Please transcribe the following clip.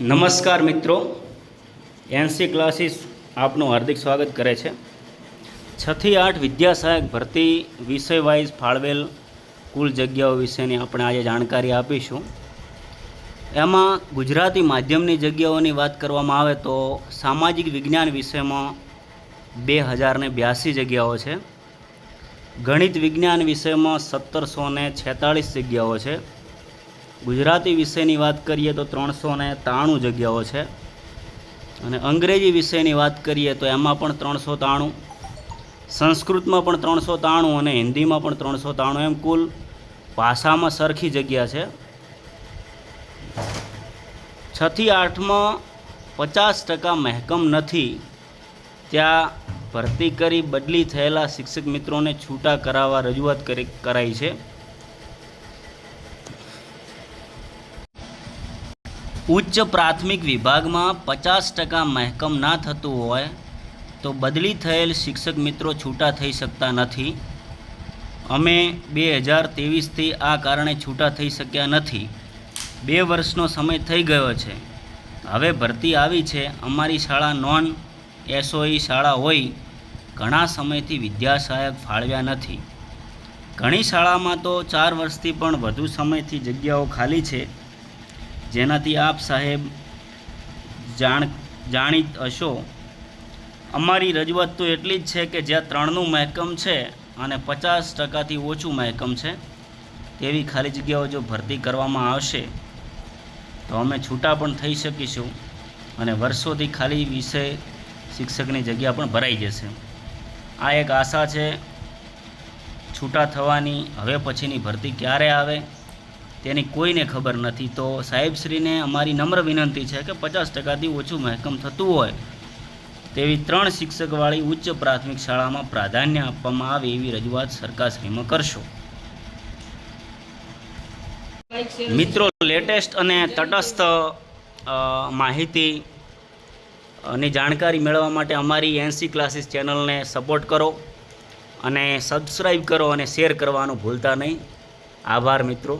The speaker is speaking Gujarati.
નમસ્કાર મિત્રો. એનસી ક્લાસીસ આપનું હાર્દિક સ્વાગત કરે છે. છથી આઠ વિદ્યાસહાયક ભરતી વિષય વાઇઝ ફાળવેલ કુલ જગ્યાઓ વિશેની આપણે આજે જાણકારી આપીશું. એમાં ગુજરાતી માધ્યમની જગ્યાઓની વાત કરવામાં આવે તો સામાજિક વિજ્ઞાન વિષયમાં બે હજારને બ્યાસી જગ્યાઓ છે. ગણિત વિજ્ઞાન વિષયમાં સત્તરસો ને છેતાળીસ જગ્યાઓ છે. ગુજરાતી વિષયની વાત કરીએ તો ત્રણસો ને ત્રાણું જગ્યાઓ છે. અને અંગ્રેજી વિષયની વાત કરીએ તો એમાં પણ ત્રણસો ત્રાણું, સંસ્કૃતમાં પણ ત્રણસો ત્રાણું અને હિન્દીમાં પણ ત્રણસો ત્રાણું એમ કુલ ભાષામાં સરખી જગ્યા છે. છથી આઠમાં પચાસ ટકા મહેકમ નથી. ત્યાં ભરતી કરી બદલી થયેલા શિક્ષક મિત્રોને છૂટા કરાવવા રજૂઆત કરી કરાઈ છે. ઉચ્ચ પ્રાથમિક વિભાગમાં પચાસ ટકા મહેકમ ના થતું હોય તો બદલી થયેલ શિક્ષક મિત્રો છૂટા થઈ શકતા નથી. અમે બે હજાર ત્રેવીસથી આ કારણે છૂટા થઈ શક્યા નથી. બે વર્ષનો સમય થઈ ગયો છે. હવે ભરતી આવી છે. અમારી શાળા નોન એસઓઈ શાળા હોય. ઘણા સમયથી વિદ્યા સહાયક ફાળવ્યા નથી. ઘણી શાળામાં તો ચાર વર્ષથી પણ વધુ સમયથી જગ્યાઓ ખાલી છે. જેનાથી આપ સાહેબ જાણ જાણીત હશો. અમારી રજૂઆત તો એટલી જ છે કે જ્યાં ત્રણનું મહેકમ છે અને પચાસ ટકાથી ઓછું મહેકમ છે, તેવી ખાલી જગ્યાઓ જો ભરતી કરવામાં આવશે, તો અમે છૂટા પણ થઈ શકીશું અને વર્ષોથી ખાલી વિષય શિક્ષકની જગ્યા પણ ભરાઈ જશે. આ એક આશા છે, છૂટા થવાની, હવે પછીની ભરતી ક્યારે આવે? તેની કોઈને ખબર નથી. તો સાહેબશ્રીને અમારી નમ્ર વિનંતી છે કે પચાસ ટકાથી ઓછું મહેકમ થતું હોય તેવી ત્રણ શિક્ષકવાળી ઉચ્ચ પ્રાથમિક શાળામાં પ્રાધાન્ય આપવામાં આવે એવી રજૂઆત સરકારશ્રીમાં કરશો. મિત્રો, લેટેસ્ટ અને તટસ્થ માહિતી અને જાણકારી મેળવવા માટે અમારી એનસી ક્લાસીસ ચેનલને સપોર્ટ કરો અને સબસ્ક્રાઈબ કરો અને શેર કરવાનું ભૂલતા નહીં. આભાર મિત્રો.